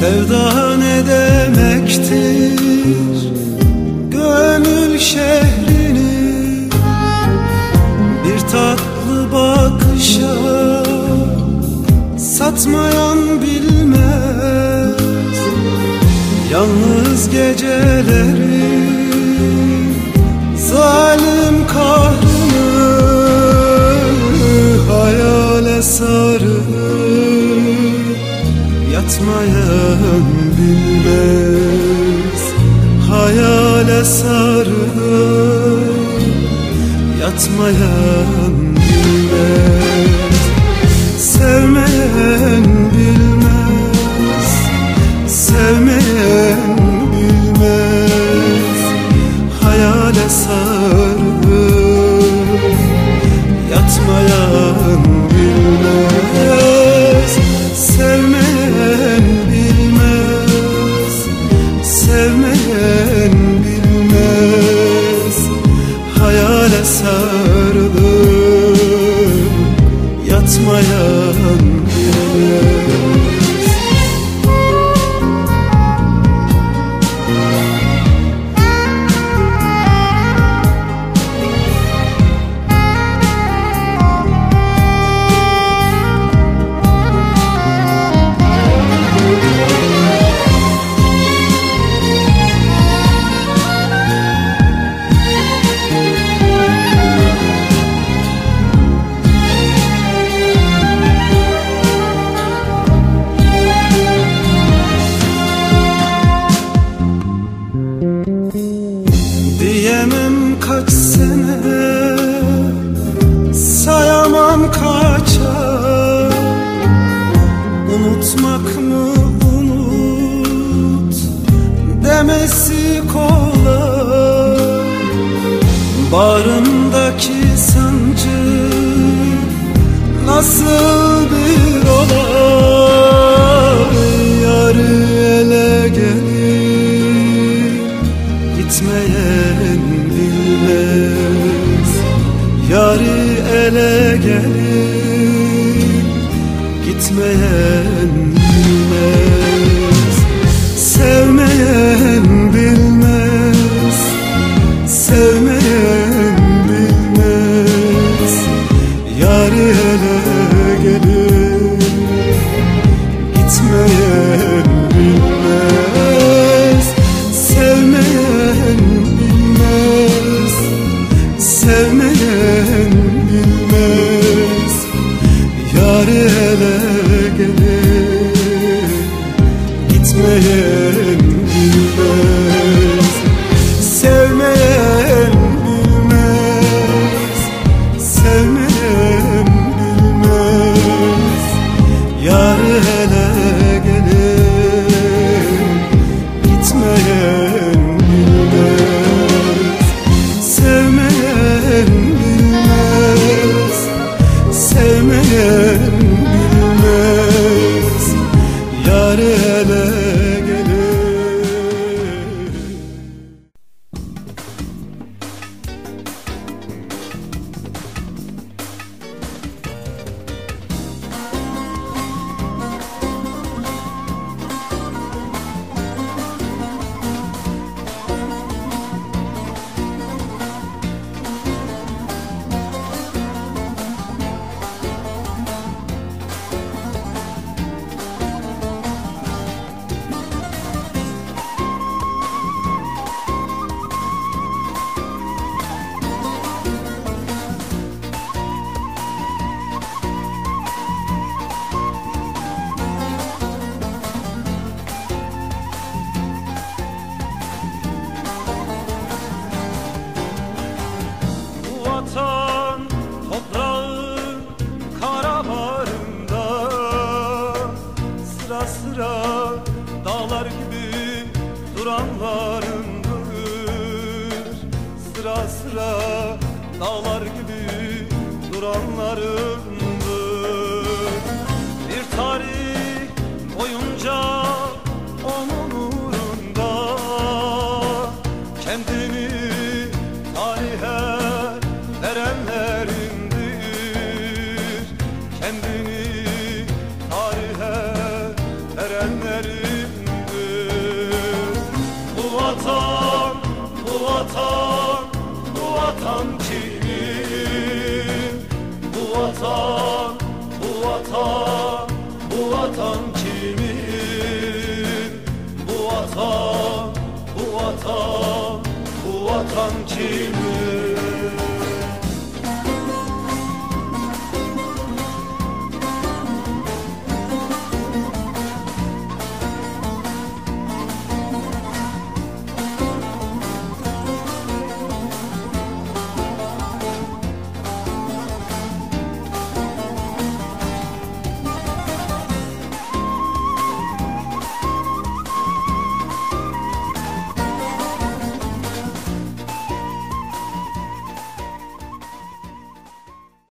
Sevda ne demektir? Gönül şehrini Bir tatlı bakışa Satmayan bilmez. Yalnız geceleri Zalim kahrını Hayale sarılır Sarılır Yatmayan Bağrımdaki sancı Nasıl bir olay? Yarı ele gelir Gitmeyen bilmez. Yarı ele gelir Gitmeyen Yarı duranlarındır Sıra sıra dağlar gibi duranlarındır. Bir tarih boyunca onun uğrunda kendini tarihe verenlerindir. Kendini vatan kimin?